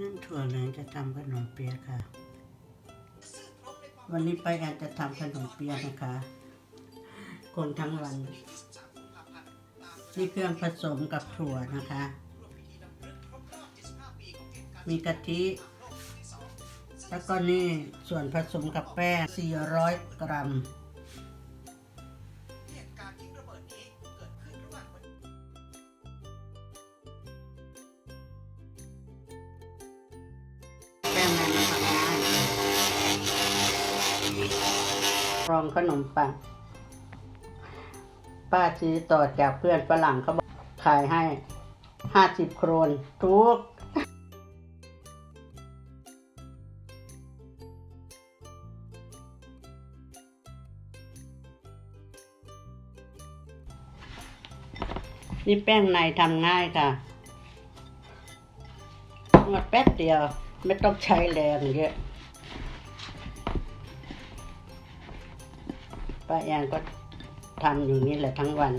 นึ่งถั่วเหลืองจะทำขนมเปี๊ยะค่ะ วันนี้ไปแอนจะทำขนมเปี๊ยะนะคะ คนทั้งวัน นี่เครื่องผสมกับถั่วนะคะ มีกะทิ แล้วก็นี่ส่วนผสมกับแป้ง 400 กรัม รองขนมปัง ป้าซื้อต่อจากเพื่อนฝรั่งเขาบอกขายให้ห้าสิบโครนทุกนี่แป้งในทำง่ายค่ะนวดแป๊บเดียว ไม่ต้องใช้แรงเยอะ ป้าแอนก็ทำอยู่นี่แหละทั้งวัน